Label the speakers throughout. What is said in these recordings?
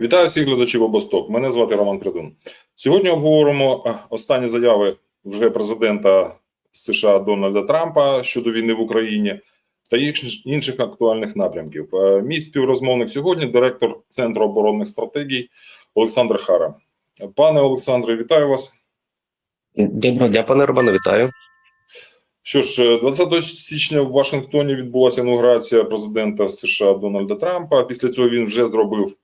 Speaker 1: Вітаю всіх глядачів обосток. Мене звати Роман Кридун. Сьогодні обговоримо е, останні заяви вже президента США Дональда Трампа щодо війни в Україні та інших актуальних напрямків. Е, Мій співрозмовник сьогодні директор Центру оборонних стратегій Олександр Хара. Пане Олександре, вітаю вас.
Speaker 2: Доброго дня, пане Романе, вітаю.
Speaker 1: Що ж, е, 20 січня в Вашингтоні відбулася інаугурація президента США Дональда Трампа. Після цього він вже зробив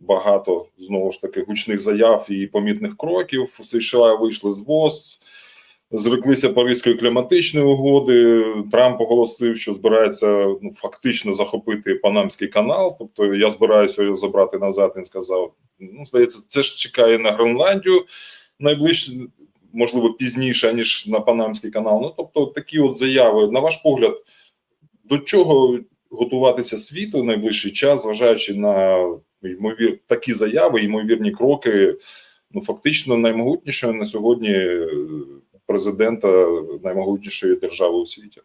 Speaker 1: багато знову ж таки гучних заяв і помітних кроків. США вийшли з ВОЗ, зреклися Паризької кліматичної угоди. Трамп оголосив, що збирається ну фактично захопити Панамський канал. Тобто я збираюся його забрати назад. Він сказав: ну здається, це ж чекає на Гренландію найближче. Можливо, пізніше ніж на Панамський канал. Ну тобто, такі от заяви, на ваш погляд, до чого готуватися світу в найближчий час, зважаючи на ймовір такі заяви, ймовірні кроки, ну фактично наймогутнішого на сьогодні е, президента наймогутнішої держави у світі.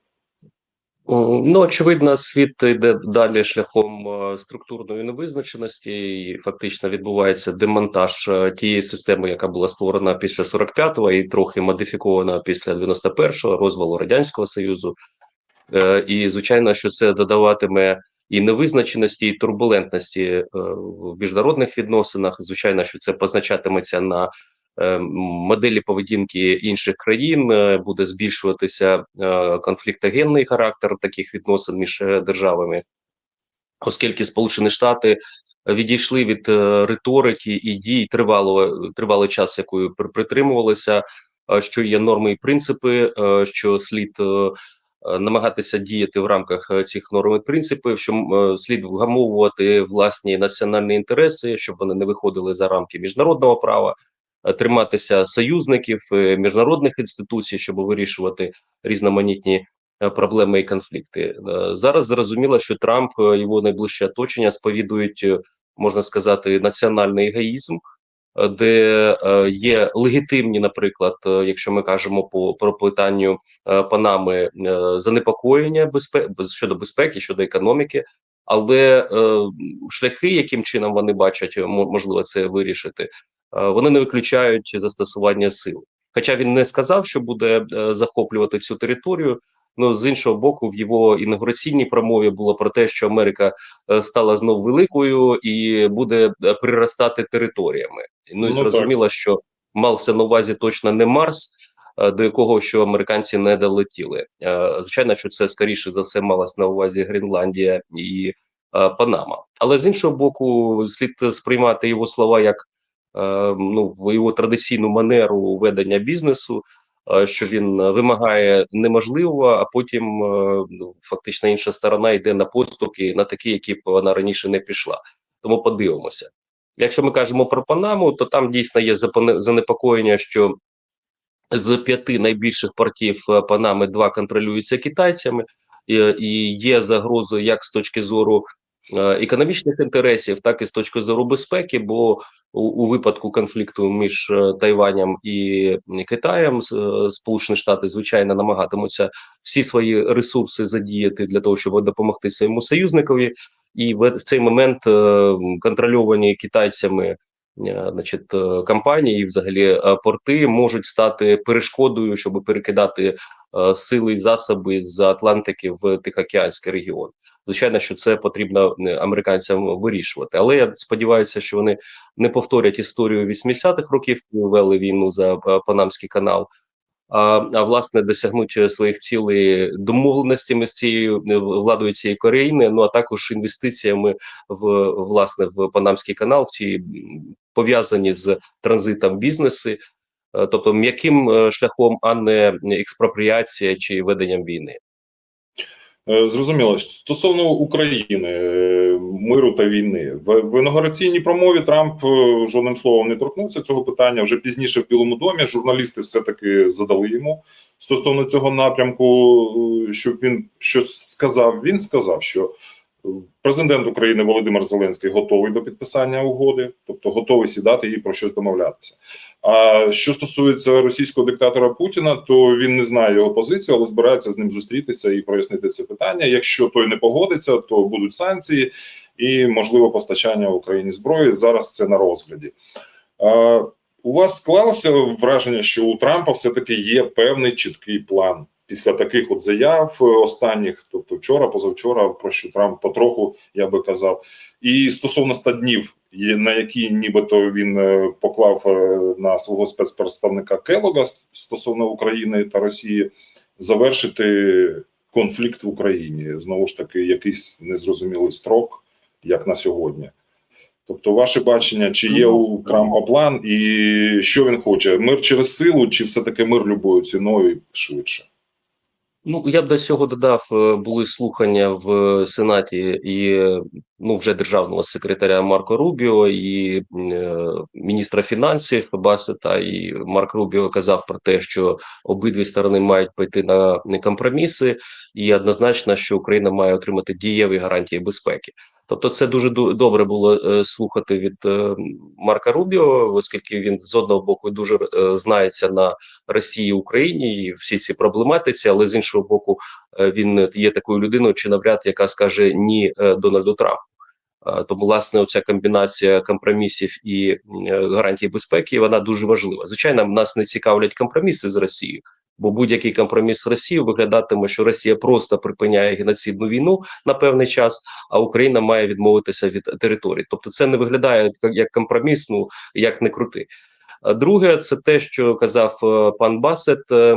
Speaker 2: Ну, очевидно, світ йде далі шляхом е, структурної невизначеності, і фактично відбувається демонтаж е, тієї системи, яка була створена після 45-го і трохи модифікована після 91-го розвалу радянського союзу. Е, І звичайно, що це додаватиме і невизначеності, і турбулентності е, в міжнародних відносинах. Звичайно, що це позначатиметься на е, моделі поведінки інших країн, буде збільшуватися конфліктогенний характер таких відносин між державами, оскільки Сполучені Штати відійшли від риторики і дій тривалого тривалий час, якою притримувалися, що є норми і принципи, що слід. Е, Намагатися діяти в рамках е, цих норм і принципів, що е, слід вгамовувати власні національні інтереси, щоб вони не виходили за рамки міжнародного права, триматися союзників міжнародних інституцій, щоб вирішувати різноманітні проблеми і конфлікти. Зараз зрозуміло, що Трамп його найближче оточення сповідують, можна сказати, національний егоїзм. Де е, є легітимні, наприклад, е, якщо ми кажемо по про питанню е, Панами занепокоєння безпе... щодо безпеки, щодо економіки, але шляхи, яким чином вони бачать, мо- можливо, це вирішити, вони не виключають застосування сил. Хоча він не сказав, що буде захоплювати цю територію. Ну з іншого боку, в його інаугураційній промові було про те, що Америка е, стала знов великою і буде е, приростати територіями. Ну і
Speaker 1: Ну,
Speaker 2: зрозуміло, що мався на увазі точно не Марс, е, до якого що американці не долетіли. Звичайно, що це скоріше за все малось на увазі Гренландія і Панама. Але з іншого боку, слід сприймати його слова як ну в його традиційну манеру ведення бізнесу. Е, Що він е, вимагає неможливого, а потім е, ну, фактично інша сторона йде на поступки, на такі, які б вона раніше не пішла. Тому подивимося. Якщо ми кажемо про Панаму, то там дійсно є занепокоєння, що з п'яти найбільших портів Панами два контролюються китайцями, і, є загрози як з точки зору економічних інтересів, так і з точки зору безпеки. Бо у, у випадку конфлікту між е, Тайванем і Китаєм е, Сполучені Штати звичайно намагатимуться всі свої ресурси задіяти для того, щоб допомогти своєму союзникові. І в цей момент е, контрольовані китайцями е, значить, е, компанії, і взагалі е, порти можуть стати перешкодою, щоб перекидати е, сили і засоби з Атлантики в Тихоокеанський регіон. Звичайно, що це потрібно е, американцям вирішувати. Але я сподіваюся, що вони не повторять історію 80-х років, коли вели війну за е, Панамський канал. А, а власне досягнуть е, своїх цілей домовленостями з цією е, владою цієї країни, ну а також інвестиціями в власне в Панамський канал, в ці пов'язані з транзитом бізнеси, е, тобто м'яким шляхом, а не експропріація чи веденням війни.
Speaker 1: Зрозуміло. Стосовно України, миру та війни, в, в інаугураційній промові Трамп е, жодним словом не торкнувся цього питання. Вже пізніше в Білому домі журналісти все-таки задали йому стосовно цього напрямку, е, щоб він щось сказав. Він сказав, що е, президент України Володимир Зеленський готовий до підписання угоди, тобто готовий сідати і про щось домовлятися. А що стосується російського диктатора Путіна, то він не знає його позицію, але збирається з ним зустрітися і прояснити це питання. Якщо той не погодиться, то будуть санкції. І можливо постачання Україні зброї. Зараз це на розгляді. Е, У вас склалося враження, що у Трампа все-таки є певний чіткий план після таких от заяв останніх, тобто вчора, позавчора, про що Трамп потроху, я би казав. І стосовно 100 днів, на які нібито він е, поклав е, на свого спецпредставника Келога стосовно України та Росії, завершити конфлікт в Україні. Знову ж таки, якийсь незрозумілий строк, як на сьогодні. Тобто, ваше бачення, чи є у Трампа план, і що він хоче: мир через силу, чи все-таки мир любою ціною і швидше?
Speaker 2: Ну я б до цього додав, е, були слухання в Сенаті і е, ну вже державного секретаря Марко Рубіо і е, міністра фінансів Басета. І Марк Рубіо казав про те, що обидві сторони мають пойти на компроміси, і однозначно, що Україна має отримати дієві гарантії безпеки. Тобто, це дуже ду- добре було е, слухати від е, Марка Рубіо, оскільки він з одного боку дуже е, знається на Росії Україні і всі ці проблематиці, але з іншого боку, він є такою людиною, чи навряд яка скаже ні Дональду Трампу. Тому, власне, оця комбінація компромісів і гарантій безпеки вона дуже важлива. Звичайно, нас не цікавлять компроміси з Росією, бо будь-який компроміс з Росією виглядатиме, що Росія просто припиняє геноцидну війну на певний час, а Україна має відмовитися від території. Тобто, це не виглядає як- компроміс, ну як не крути. Друге, це те, що казав е, пан Басет. Е,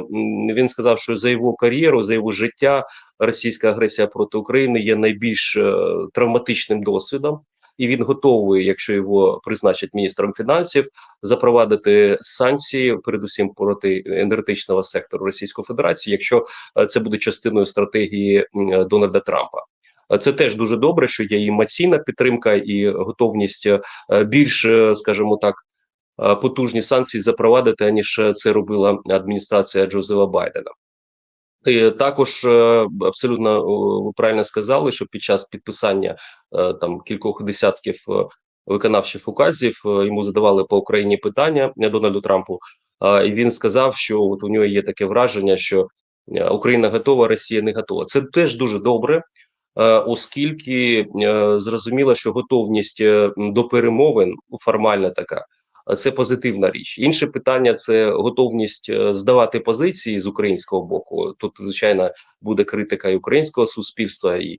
Speaker 2: Він сказав, що за його кар'єру, за його життя, російська агресія проти України є найбільш е, травматичним досвідом, і він готовий, якщо його призначать міністром фінансів, запровадити санкції, передусім проти енергетичного сектору Російської Федерації, якщо е, це буде частиною стратегії Дональда Трампа. Е, Це теж дуже добре, що є і емоційна підтримка, і готовність е, більш, е, скажімо так, е, потужні санкції запровадити, аніж це робила адміністрація Джозефа Байдена. І також е, абсолютно ви правильно сказали, що під час підписання е, там кількох десятків е, виконавчих указів е, йому задавали по Україні питання е, Дональду Трампу, е, і він сказав, що от у нього є таке враження, що е, Україна готова, Росія не готова. Це теж дуже добре, е, оскільки е, зрозуміло, що готовність е, до перемовин формальна така. Це позитивна річ. Інше питання це готовність е, здавати позиції з українського боку. Тут, звичайно, буде критика і українського суспільства, і е,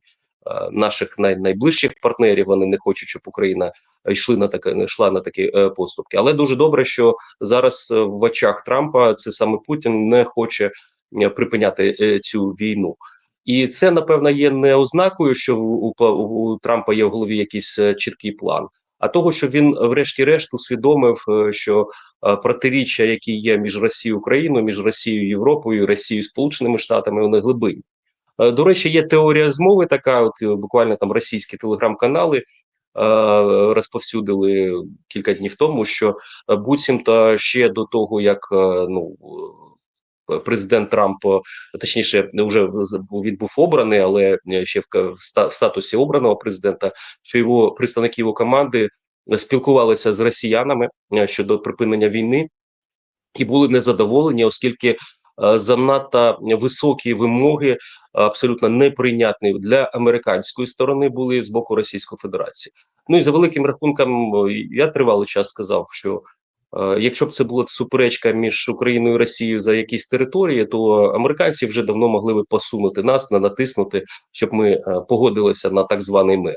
Speaker 2: наших най, найближчих партнерів. Вони не хочуть, щоб Україна йшли на таке, йшла на такі е, поступки. Але дуже добре, що зараз е, в очах Трампа це саме Путін не хоче припиняти е, цю війну. І це напевно є не ознакою, що у, у, у Трампа є в голові якийсь чіткий план, а того, що він, врешті-решт, усвідомив, е, що е, протиріччя, які є між Росією і Україною, між Росією і Європою, Росією Сполученими Штатами, вони глибинні. Е, До речі, є теорія змови, така от е, буквально там російські телеграм-канали. е, Розповсюдили кілька днів тому, що е, буцімто ще до того, як е, ну е, президент Трамп, е, точніше, вже він був обраний, але е, ще в, статусі обраного президента, що його представники його команди е, спілкувалися з росіянами щодо припинення війни і були незадоволені, оскільки занадто високі вимоги абсолютно неприйнятні для американської сторони були з боку Російської Федерації. Ну і за великим рахунком, я тривалий час сказав, що якщо б це була суперечка між Україною і Росією за якісь території, то американці вже давно могли би посунути нас, на натиснути, щоб ми е, погодилися на так званий мир.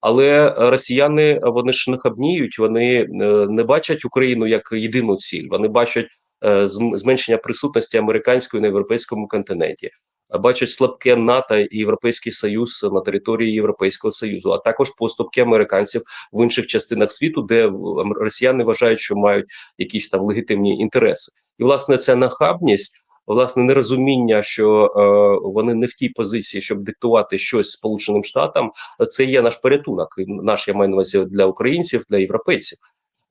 Speaker 2: Але е, росіяни вони ж не хабніють, вони е, не бачать Україну як єдину ціль. Вони бачать е, зменшення присутності американської на європейському континенті, е, бачать слабке НАТО і Європейський Союз на території Європейського Союзу, а також поступки американців в інших частинах світу, де в- росіяни вважають, що мають якісь там легітимні інтереси. І власне ця нахабність. Власне, нерозуміння, що е, вони не в тій позиції, щоб диктувати щось Сполученим Штатам, це є наш порятунок. Наш я маю на увазі для українців, для європейців.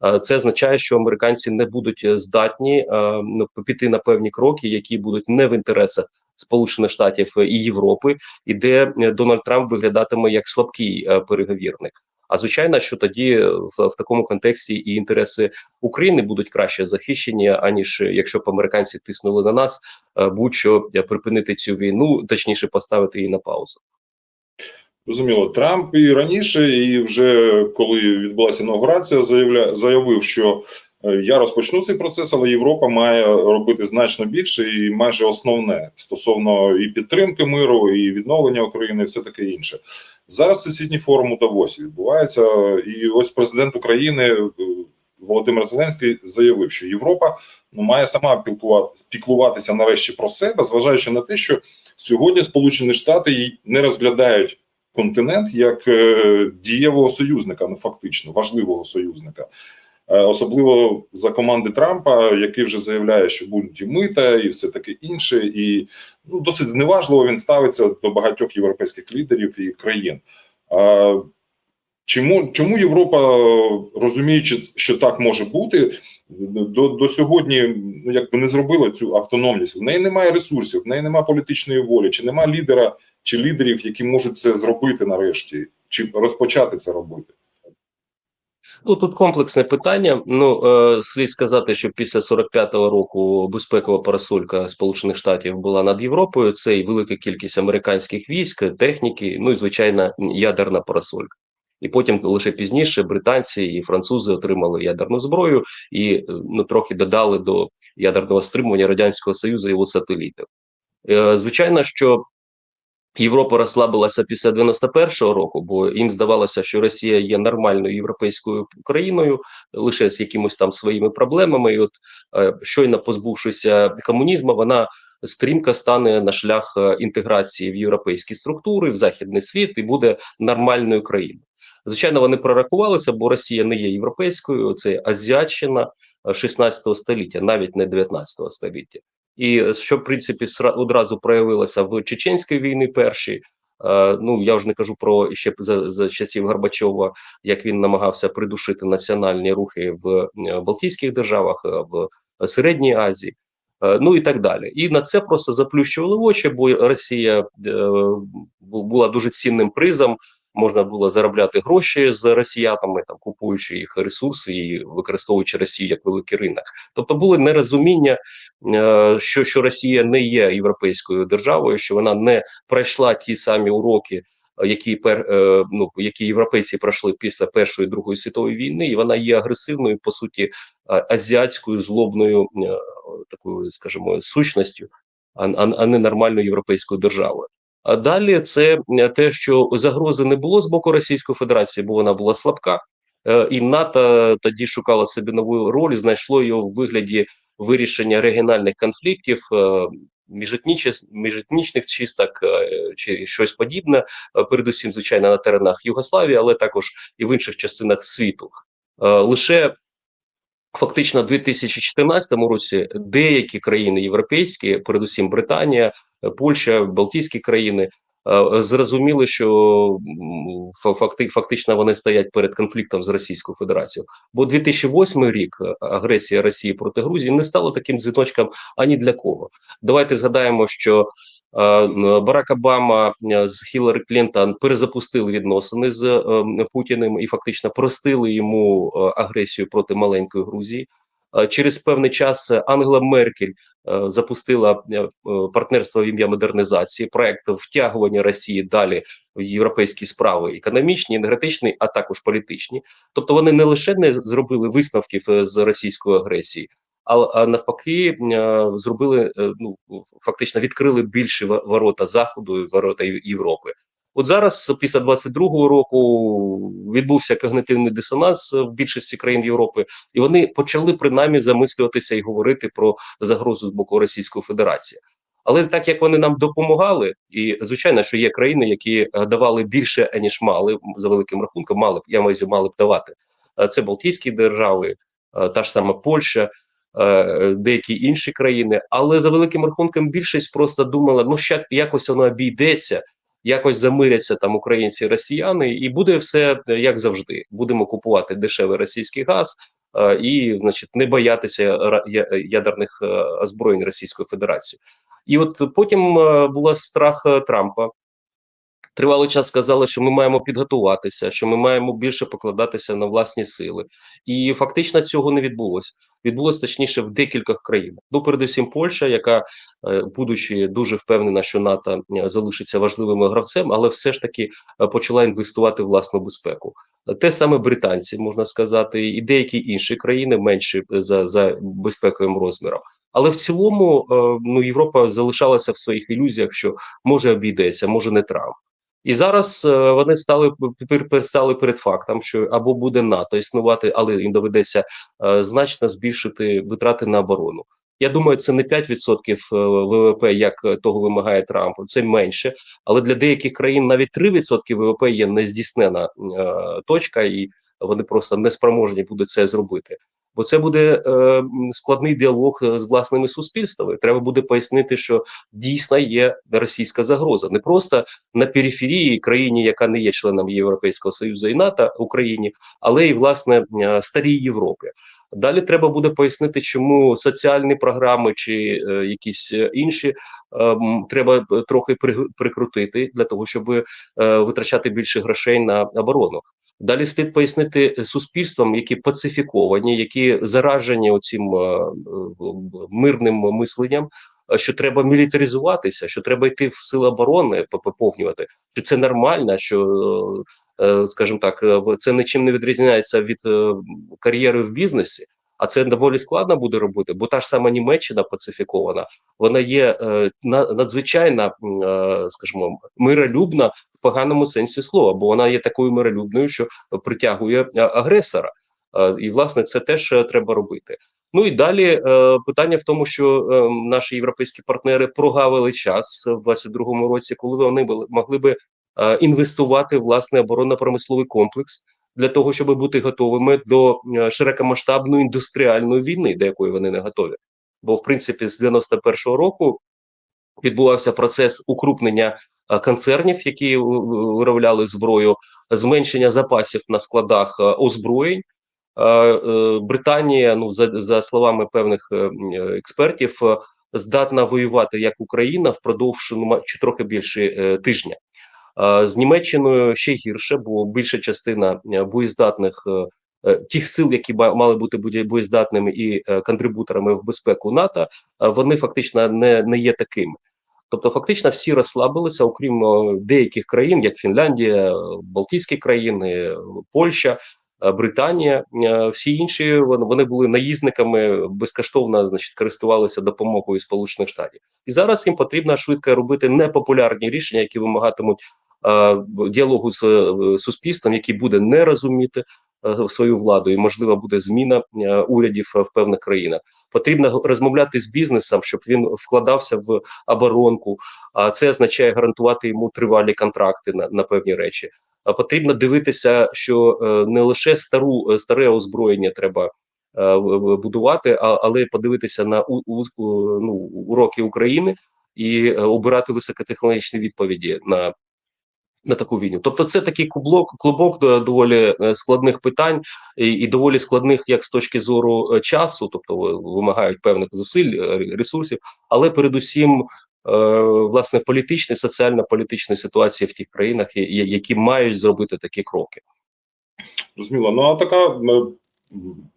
Speaker 2: Е, Це означає, що американці не будуть е, здатні е, піти на певні кроки, які будуть не в інтересах Сполучених Штатів і Європи, і де е, Дональд Трамп виглядатиме як слабкий е, переговірник. А звичайно, що тоді е, в, в такому контексті і інтереси України будуть краще захищені, аніж якщо б американці тиснули на нас, будь-що припинити цю війну, точніше поставити її на паузу.
Speaker 1: Зрозуміло, Трамп і раніше, і вже коли відбулася інаугурація, заявля, заявив, що я розпочну цей процес, але Європа має робити значно більше і майже основне стосовно і підтримки миру, і відновлення України, і все таке інше. Зараз всесвітній форум у Давосі відбувається, і ось президент України е, Володимир Зеленський заявив, що Європа ну, має сама піклуватися нарешті про себе, зважаючи на те, що сьогодні Сполучені Штати не розглядають континент як е, дієвого союзника, ну фактично важливого союзника. Е, Особливо за команди Трампа, який вже заявляє, що будуть і мита, і все таке інше, і ну досить зневажливо він ставиться до багатьох європейських лідерів і країн. А, чому, чому Європа, розуміючи, що так може бути, до, до сьогодні ну якби не зробила цю автономність? В неї немає ресурсів, в неї немає політичної волі, чи немає лідера чи лідерів, які можуть це зробити нарешті, чи розпочати це робити?
Speaker 2: Ну тут комплексне питання. Ну е, слід сказати, що після 45-го року безпекова парасолька Сполучених Штатів була над Європою. Це і велика кількість американських військ, техніки, ну і звичайна ядерна парасолька. І потім лише пізніше британці і французи отримали ядерну зброю і е, ну трохи додали до ядерного стримування радянського союзу його сателітів. Е, звичайно, що Європа розслабилася після 91-го року, бо їм здавалося, що Росія є нормальною європейською країною, лише з якимось там своїми проблемами. І от е, щойно позбувшися комунізму, вона стрімко стане на шлях е, інтеграції в європейські структури, в західний світ і буде нормальною країною. Звичайно, вони прорахувалися, бо Росія не є європейською, це азіатщина 16 століття, навіть не 19 століття. І що в принципі одразу проявилося в чеченській війні першій. Е, ну я вже не кажу про ще за, за часів Горбачова, як він намагався придушити національні рухи в е, Балтійських державах, е, в Середній Азії, е, ну і так далі. І на це просто заплющували очі, бо Росія е, була дуже цінним призом. Можна було заробляти гроші з росіянами, там купуючи їх ресурси і використовуючи Росію як великий ринок. Тобто було нерозуміння е, що, що Росія не є європейською державою, що вона не пройшла ті самі уроки, які пер, е, ну, які європейці пройшли після першої другої світової війни, і вона є агресивною, по суті, е, азіатською злобною такою, скажімо, сущністю, а, а не нормальною європейською державою. А далі це е, те, що загрози не було з боку Російської Федерації, бо вона була слабка, е, і НАТО тоді шукало собі нову роль, знайшло його в вигляді вирішення регіональних конфліктів, е, міжетнічних чисток чи щось подібне, передусім, звичайно, на теренах Югославії, але також і в інших частинах світу. Лише фактично в 2014 році деякі країни європейські, передусім Британія, Польща, Балтійські країни. е, Зрозуміли, що факти, фактично вони стоять перед конфліктом з Російською Федерацією. Бо 2008 рік е, агресія Росії проти Грузії не стало таким дзвіночком ані для кого. Давайте згадаємо, що Барак Обама е, з Хіларі Клінтон перезапустили відносини з е, Путіним і фактично простили йому е, агресію проти маленької Грузії. Е, Через певний час е, Ангела Меркель е, запустила е, е, партнерство в ім'я модернізації, проект втягування Росії далі в європейські справи економічні, енергетичні, а також політичні. Тобто вони не лише не зробили висновків е, з російської агресії, а, навпаки, е, зробили е, ну фактично відкрили більші ворота заходу і ворота Європи. От зараз, після 22-го року, відбувся когнитивний дисонанс в більшості країн Європи, і вони почали принаймні замислюватися і говорити про загрозу з боку Російської Федерації. Але так як вони нам допомагали, і звичайно, що є країни, які е, давали більше ніж мали за великим рахунком, мали б я маю мали б давати. Е, Це Балтійські держави, е, та ж сама Польща, е, деякі інші країни. Але за великим рахунком більшість просто думала, ну ще якось воно обійдеться, якось замиряться там українці і росіяни, і буде все е, як завжди. Будемо купувати дешевий російський газ. е, І, значить, не боятися ядерних е, озброєнь Російської Федерації. І от потім е, була страх е, Трампа. Тривалий час сказали, що ми маємо підготуватися, що ми маємо більше покладатися на власні сили, і фактично цього не відбулося. Відбулося точніше в декількох країнах. Ну, передусім, Польща, яка, е, будучи дуже впевнена, що НАТО е, залишиться важливим гравцем, але все ж таки е, почала інвестувати в власну безпеку. Те саме британці можна сказати, і деякі інші країни менші за, за безпековим розміром. Але в цілому, ну Європа залишалася в своїх ілюзіях, що може обійдеться, може не Трамп. І зараз е, вони стали пер- перестали перед фактом, що або буде НАТО існувати, але їм доведеться е, значно збільшити витрати на оборону. Я думаю, це не 5% е, ВВП, як того вимагає Трамп, це менше. Але для деяких країн навіть 3% ВВП є нездійснена точка, і вони просто не спроможні будуть це зробити. Бо це буде е, складний діалог е, з власними суспільствами. Треба буде пояснити, що дійсно є російська загроза, не просто на периферії країні, яка не є членом Європейського союзу і НАТО Україні, але й власне е, старій Європі. Далі треба буде пояснити, чому соціальні програми чи е, якісь е, інші е, треба трохи при, прикрутити для того, щоб е, витрачати більше грошей на оборону. Далі слід пояснити суспільствам, які пацифіковані, які заражені оцим е, е, мирним мисленням, е, що треба мілітаризуватися, що треба йти в сили оборони, поповнювати, що це нормально, що, е, е, скажімо так, е, це нічим не відрізняється від е, кар'єри в бізнесі. А це доволі складно буде робити, бо та ж сама Німеччина пацифікована, вона є е, надзвичайно, е, скажімо, миролюбна в поганому сенсі слова, бо вона є такою миролюбною, що притягує е, агресора. Е, і власне це теж е, треба робити. Ну і далі е, питання в тому, що е, наші європейські партнери прогавили час в 22-му році, коли вони могли би е, інвестувати в власний оборонно-промисловий комплекс для того, щоб бути готовими до е, широкомасштабної індустріальної війни, до якої вони не готові. Бо в принципі з 91-го року відбувався процес укрупнення е, концернів, які виробляли зброю, зменшення запасів на складах е, озброєнь. Британія, ну за, за словами певних експертів, здатна воювати як Україна впродовж ну, чи трохи більше тижня. З Німеччиною ще гірше, бо більша частина е, боєздатних е, е, тих сил, які мали бути боєздатними і контрибуторами в безпеку НАТО, вони фактично не, не є такими. Тобто, фактично всі розслабилися, окрім деяких країн, як Фінляндія, Балтійські країни, Польща, Британія. Всі інші вони, були наїзниками, безкоштовно значить, користувалися допомогою Сполучених Штатів. І зараз їм потрібно швидко робити непопулярні рішення, які вимагатимуть діалогу з е, суспільством, який буде не розуміти е, свою владу, і можливо буде зміна е, урядів е, в певних країнах. Потрібно розмовляти з бізнесом, щоб він вкладався в оборонку. А це означає гарантувати йому тривалі контракти на, на певні речі. А потрібно дивитися, що е, не лише стару е, старе озброєння треба е, будувати, але подивитися на у, у, ну, уроки України і е, обирати високотехнологічні відповіді на. На таку війну, тобто це такий клубок, клубок доволі е, складних питань і, і доволі складних, як з точки зору е, часу, тобто вимагають певних зусиль, е, ресурсів, але передусім власне політичної, соціально-політичної ситуації в тих країнах, які мають зробити такі кроки.
Speaker 1: Зрозуміло. Ну а така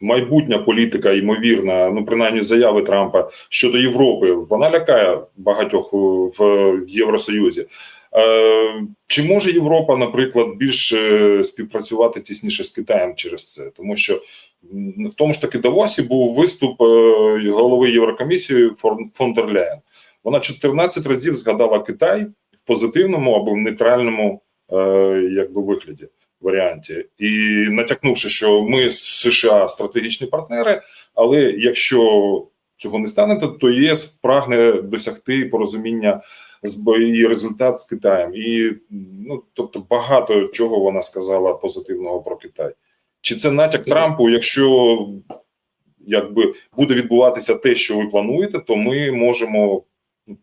Speaker 1: майбутня політика, ймовірна, ну принаймні заяви Трампа щодо Європи, вона лякає багатьох в Євросоюзі. Е, Чи може Європа, наприклад, більше співпрацювати тісніше з Китаєм через це? Тому що в тому ж таки Давосі був виступ е, голови Єврокомісії Фон- дер Ляєн. Вона 14 разів згадала Китай в позитивному або в нейтральному е, якби вигляді варіанті, і натякнувши, що ми з США стратегічні партнери, але якщо цього не станете, то ЄС прагне досягти порозуміння і результат з Китаєм. І ну тобто багато чого вона сказала позитивного про Китай. Чи це натяк Трампу? Якщо якби буде відбуватися те, що ви плануєте, то ми можемо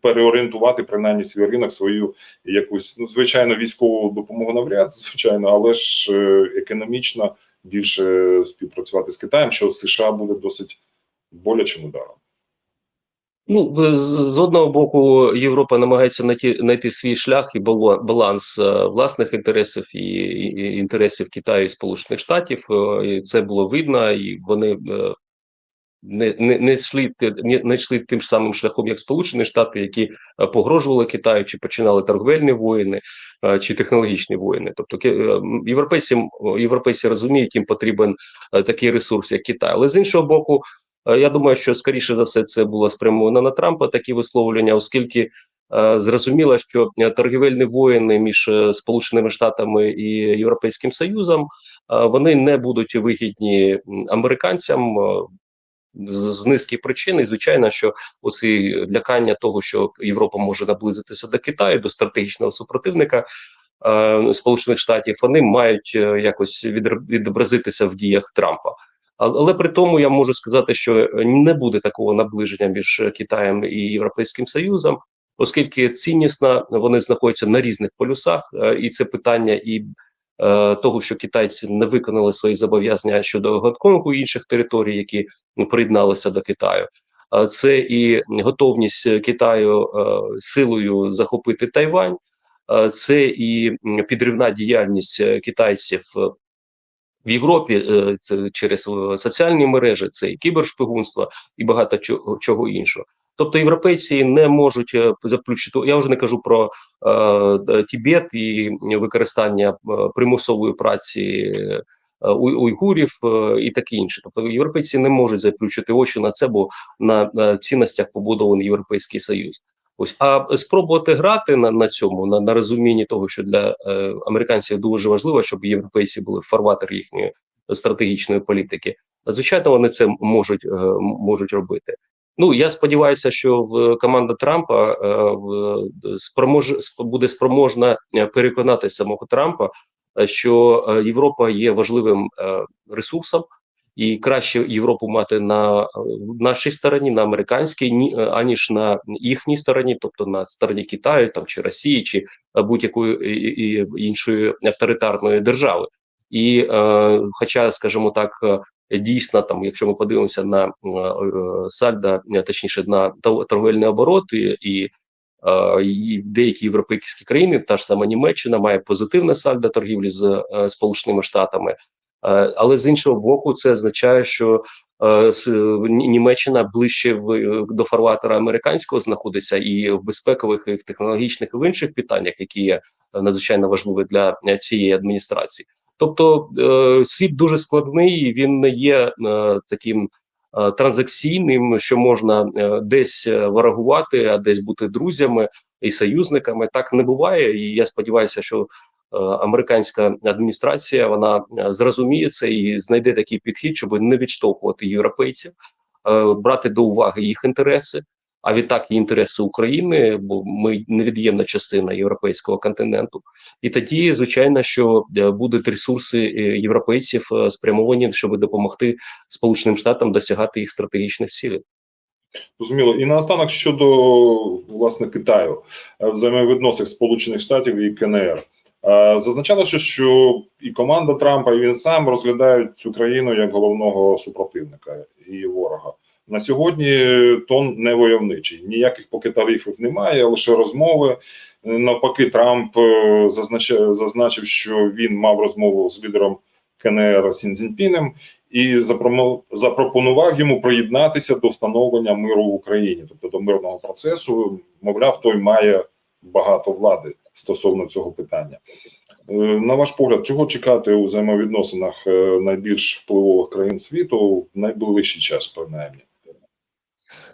Speaker 1: переорієнтувати принаймні свій ринок, свою якусь ну звичайно військову допомогу навряд, звичайно, але ж е, економічно більше співпрацювати з Китаєм, що США буде досить болячим ударом.
Speaker 2: Ну, з, одного боку, Європа намагається знайти, свій шлях і баланс е, власних інтересів і, інтересів Китаю і Сполучених Штатів. Е, І це було видно, і вони е, не, не, не, йшли, не, не йшли тим самим шляхом, як Сполучені Штати, які погрожували Китаю, чи починали торговельні воїни, чи технологічні воїни. Тобто європейці, європейці розуміють, їм потрібен такий ресурс, як Китай. Але з іншого боку, Я думаю, що скоріше за все це було спрямовано на Трампа такі висловлення, оскільки е, зрозуміло, що е, торгівельні воїни між е, Сполученими Штатами і Європейським Союзом е, вони не будуть вигідні американцям. е, з, з низки причин, і звичайно, що оці лякання того, що Європа може наблизитися до Китаю, до стратегічного супротивника е, Сполучених Штатів, вони мають е, якось відобразитися в діях Трампа. Але при тому я можу сказати, що не буде такого наближення між Китаєм і Європейським Союзом, оскільки ціннісно вони знаходяться на різних полюсах, е, і це питання і е, того, що китайці не виконали свої зобов'язання щодо Гонконгу і інших територій, які ну, приєдналися до Китаю. Це і готовність Китаю е, силою захопити Тайвань, е, це і підривна діяльність е, китайців е, в Європі е, це через е, соціальні мережі, це і кібершпигунство, і багато чого, чого іншого. Тобто європейці не можуть е, заключити. Я вже не кажу про е, Тібет і використання примусової праці уйгурів і таке інше. Тобто європейці не можуть заключити очі на це, бо на цінностях побудований європейський союз. Ось а спробувати грати на, на цьому, на, на розумінні того, що для е, американців дуже важливо, щоб європейці були фарватер їхньої стратегічної політики. Звичайно, вони це можуть, е, можуть робити. Ну я сподіваюся, що в команда Трампа е, в- спромож буде спроможна е, переконати самого Трампа, е, що е, Європа є важливим е, ресурсом, і краще Європу мати на нашій стороні, на американській, ні аніж на їхній стороні, тобто на стороні Китаю там чи Росії, чи е, будь-якої іншої авторитарної держави. І е, хоча, скажімо так, е, дійсно, там, якщо ми подивимося на е, е, сальдо, е, точніше на торговельний оборот і, і, е, деякі європейські країни, та ж сама Німеччина, має позитивне сальдо торгівлі з е, Сполученими Штатами. Е, але з іншого боку, це означає, що е, Ні- Німеччина ближче в е, до фарватера американського знаходиться і в безпекових, і в технологічних, і в інших питаннях, які є е, надзвичайно важливі для е, цієї адміністрації. Тобто е, світ дуже складний, він не є е, таким е, транзакційним, що можна е, десь е, ворогувати, а десь бути друзями і союзниками. Так не буває. І я сподіваюся, що е, американська адміністрація вона е, зрозуміє це і знайде такий підхід, щоб не відштовхувати європейців, е, брати до уваги їх інтереси. А відтак і інтереси України, бо ми невід'ємна частина європейського континенту. І тоді, звичайно, що е, будуть ресурси європейців спрямовані, щоб допомогти Сполученим Штатам досягати їх стратегічних цілей.
Speaker 1: Зрозуміло. І наостанок щодо власне Китаю взаємовідносин Сполучених Штатів і КНР. Е, Зазначалося, що і команда Трампа, і він сам розглядають цю країну як головного супротивника і ворога. На сьогодні тон не войовничий. Ніяких поки тарифів немає, лише розмови. Навпаки, Трамп е, зазначив, зазначив, що він мав розмову з лідером КНР Сіндзіньпінем і запропонував йому приєднатися до встановлення миру в Україні, тобто до мирного процесу. Мовляв, той має багато влади стосовно цього питання. Е, На ваш погляд, чого чекати у взаємовідносинах е, найбільш впливових країн світу в найближчий час, принаймні?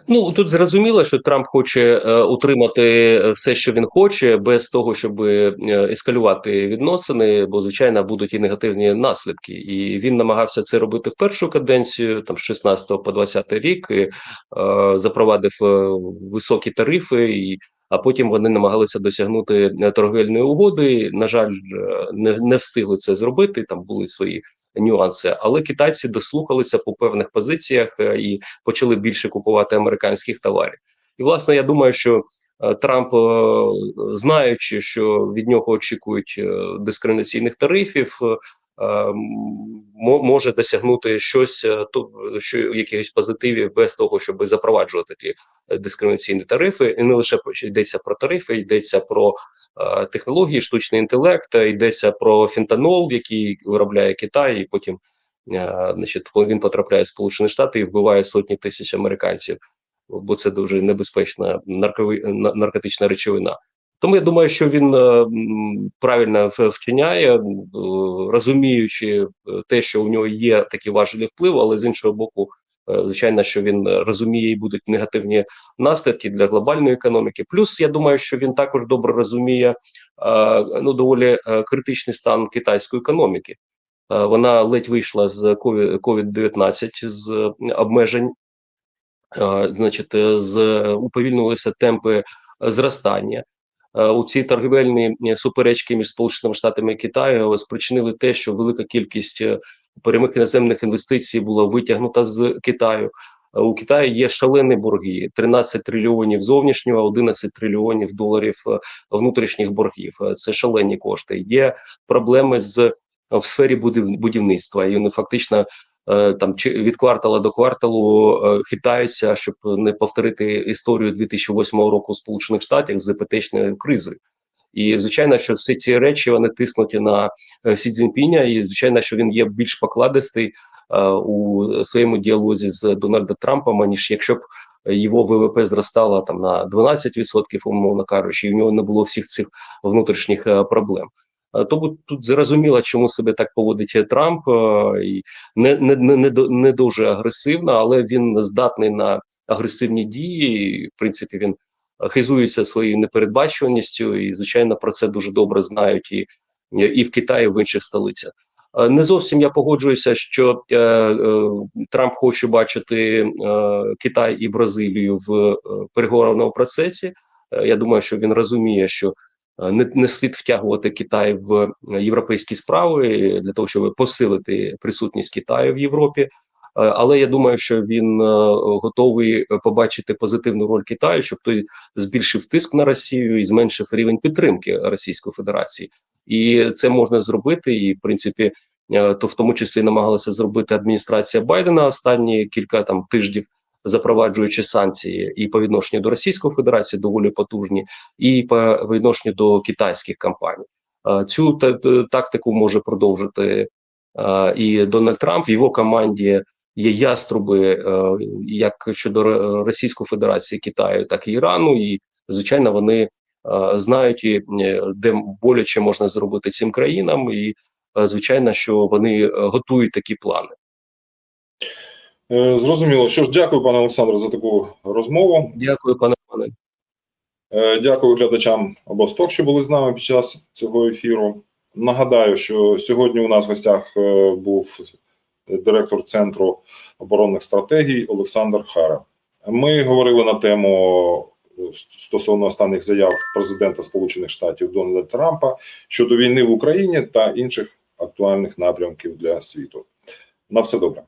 Speaker 2: Ну тут зрозуміло, що Трамп хоче е, утримати все, що він хоче, без того, щоб е, ескалювати відносини, бо звичайно будуть і негативні наслідки. І він намагався це робити в першу каденцію, там з 16 по 20 рік, і, е, запровадив високі тарифи, і а потім вони намагалися досягнути е, торговельної угоди. На жаль, е, не, не встигли це зробити. Там були свої нюанси, але китайці дослухалися по певних позиціях е, і почали більше купувати американських товарів. І власне я думаю, що Трамп, знаючи, що від нього очікують дискримінаційних тарифів, може досягнути щось е, то що якихось позитивів без того, щоб запроваджувати ті е, дискримінаційні тарифи, і не лише йдеться про тарифи, йдеться про е, технології, штучний інтелект, е, йдеться про фентанол, який виробляє Китай, і потім е, значить, він потрапляє в Сполучені Штати і вбиває сотні тисяч американців, бо це дуже небезпечна наркотична речовина. Тому я думаю, що він е, правильно вчиняє, е, розуміючи е, те, що у нього є такі важелі впливу, але з іншого боку, звичайно, що він розуміє і будуть негативні наслідки для глобальної економіки. Плюс я думаю, що він також добре розуміє ну доволі критичний стан китайської економіки. Вона ледь вийшла з COVID-19, з обмежень, значить, з уповільнилися темпи зростання. Е, У ці торгівельні е, суперечки між Сполученими Штатами і Китаю спричинили те, що велика кількість е, прямих іноземних інвестицій була витягнута з Китаю. Е, У Китаї є шалені борги: 13 трильйонів зовнішнього, 11 трильйонів доларів е, внутрішніх боргів. Е, Це шалені кошти. Є проблеми з е, в сфері будів- будівництва, і вони фактично е, там чи від квартала до кварталу е, хитаються, щоб не повторити історію 2008 року в Сполучених Штатах з іпотечною кризою. І звичайно, що всі ці речі вони тиснуть на е, Сі Цзіньпіня, і звичайно, що він є більш покладистий е, у своєму діалозі з Дональдом Трампом, ніж якщо б його ВВП зростало там на 12%, умовно кажучи, і в нього не було всіх цих внутрішніх е, проблем. Е, Тому тут зрозуміло, чому себе так поводить Трамп, е, і не, не, не, не, дуже агресивно, але він здатний на агресивні дії. В принципі, він хизується своєю непередбачуваністю, і звичайно про це дуже добре знають і, і в Китаї, і в інших столицях. Е, Не зовсім я погоджуюся, що е, е, Трамп хоче бачити е, Китай і Бразилію в е, переговорному процесі. Е, я думаю, що він розуміє, що е, не, не слід втягувати Китай в європейські справи для того, щоб посилити присутність Китаю в Європі. Е, Але я думаю, що він е, готовий побачити позитивну роль Китаю, щоб той збільшив тиск на Росію і зменшив рівень підтримки Російської Федерації. І це можна зробити. І в принципі, е, то в тому числі намагалася зробити адміністрація Байдена останні кілька там тижнів, запроваджуючи санкції і по відношенню до Російської Федерації доволі потужні, і по відношенню до китайських компаній. Цю та- та- тактику може продовжити і Дональд Трамп в його команді. Є яструби е, як щодо Російської Федерації, Китаю, так і Ірану, і звичайно вони знають, де боляче можна зробити цим країнам, і звичайно, що вони е, готують такі плани.
Speaker 1: Е, Зрозуміло. Що ж, дякую, пане Олександре, за таку розмову.
Speaker 2: Дякую, пане пане.
Speaker 1: Е, Дякую глядачам обосток, що були з нами під час цього ефіру. Нагадаю, що сьогодні у нас в гостях е, був директор Центру оборонних стратегій Олександр Хара. Ми говорили на тему стосовно останніх заяв президента Сполучених Штатів Дональда Трампа щодо війни в Україні та інших актуальних напрямків для світу. На все добре.